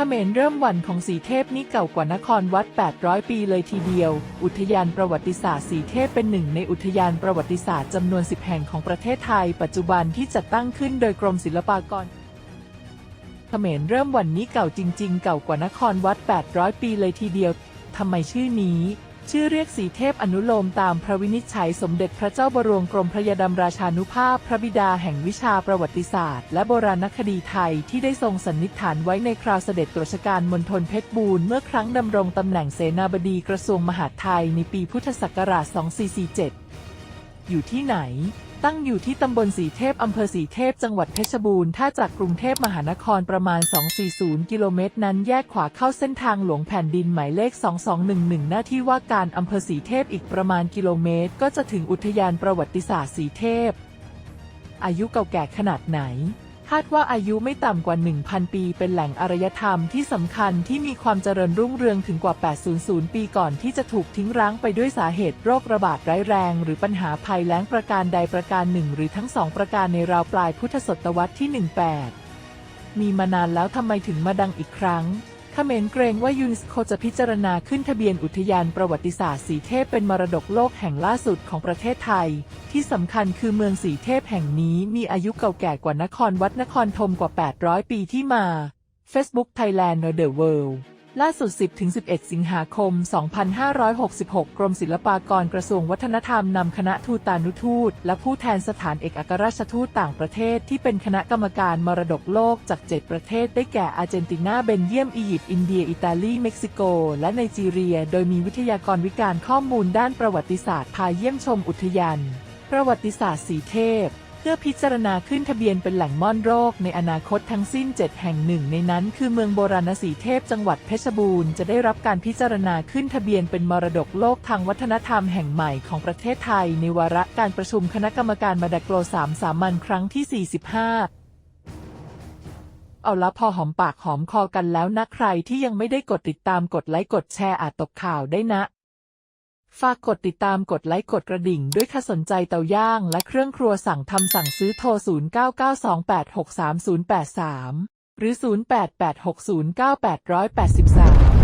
เขมรเริ่มวันของสีเทพนี่เก่ากว่านครวัด 800 ปีเลยทีเดียว อุทยานประวัติศาสตร์สีเทพเป็นหนึ่งในอุทยานประวัติศาสตร์จำนวน 10 แห่งของประเทศไทย ปัจจุบันที่จัดตั้งขึ้นโดยกรมศิลปากรเขมรเริ่มวันนี้เก่าจริง ๆ เก่ากว่านครวัด 800 ปีเลยทีเดียวทำไมชื่อนี้ ชื่อเรียกสีเทพอนุโลมตามพระวินิจฉัยสมเด็จพระเจ้าบรวงกรมพระยาดำราชานุภาพพระบิดาแห่งวิชาประวัติศาสตร์ และโบราณคดีไทยที่ได้ทรงสันนิษฐานไว้ในคราวเสด็จตรวจการมณฑลเพชรบูรณ์เมื่อครั้งดำรงตำแหน่งเสนาบดีกระทรวงมหาดไทยในปีพุทธศักราช 2447 อยู่ที่ไหน ตั้งอยู่ที่ตำบลสีเทพ อำเภอสีเทพ จังหวัดเพชรบูรณ์ ถ้าจากกรุงเทพมหานครประมาณ 240 กิโลเมตร นั้นแยกขวาเข้าเส้นทางหลวงแผ่นดินหมายเลข 2211 หน้าที่ว่าการอำเภอสีเทพอีกประมาณกิโลเมตร ก็จะถึงอุทยานประวัติศาสตร์สีเทพ อายุเก่าแก่ขนาดไหน คาดว่าอายุไม่ต่ำกว่า 1,000 ปี เป็นแหล่งอารยธรรมที่สำคัญที่มีความเจริญรุ่งเรืองถึงกว่า 800 ปีก่อนที่จะถูกทิ้งร้างไปด้วยสาเหตุโรคระบาดร้ายแรง หรือปัญหาภัยแล้งประการใดประการหนึ่ง หรือทั้งสองประการในราวปลายพุทธศตวรรษที่ 18 มีมานานแล้วทำไมถึงมาดังอีกครั้งเขมรเกรงว่ายูเนสโกจะพิจารณาขึ้นทะเบียนอุทยานประวัติศาสตร์สีเทพเป็นมรดกโลกแห่งล่าสุดของประเทศไทย ที่สำคัญคือเมืองสีเทพแห่งนี้มีอายุเก่าแก่กว่านครวัดนครธมกว่า 800 ปีที่มา Facebook Thailand The World ล่าสุด 10-11 สิงหาคม 2566 กรมศิลปากรกระทรวงวัฒนธรรมนำคณะทูตานุทูต และผู้แทนสถานเอกอัครราชทูตต่างประเทศที่เป็นคณะกรรมการมรดกโลกจาก 7 ประเทศได้แก่อาร์เจนตินา เบนเยียม อียิปต์ อินเดีย อิตาลี เม็กซิโก และไนจีเรีย โดยมีวิทยากรวิการข้อมูลด้านประวัติศาสตร์พาเยี่ยมชมอุทยาน ประวัติศาสตร์สีเทพ เพื่อพิจารณาขึ้นทะเบียนเป็นแหล่งม่อนโรคในอนาคตทั้งสิ้น 7 แห่งหนึ่ง ในนั้นคือเมืองโบราณสีเทพจังหวัดเพชรบูรณ์จะได้รับการพิจารณาขึ้นทะเบียนเป็นมรดกโลกทางวัฒนธรรมแห่งใหม่ของประเทศไทย ในวาระการประชุมคณะกรรมการมาดาโกลสามสามัญครั้งที่ 45เอาละพอหอมปากหอมคอกันแล้วนะใครที่ยังไม่ได้กดติดตามกดไลค์กดแชร์อาจตกข่าวได้นะ ฝากกดติดตามกดไลค์กดกระดิ่งด้วยค่ะสนใจเตาย่างและเครื่องครัวสั่งทำสั่งซื้อโทร 0992863083 หรือ 0886098883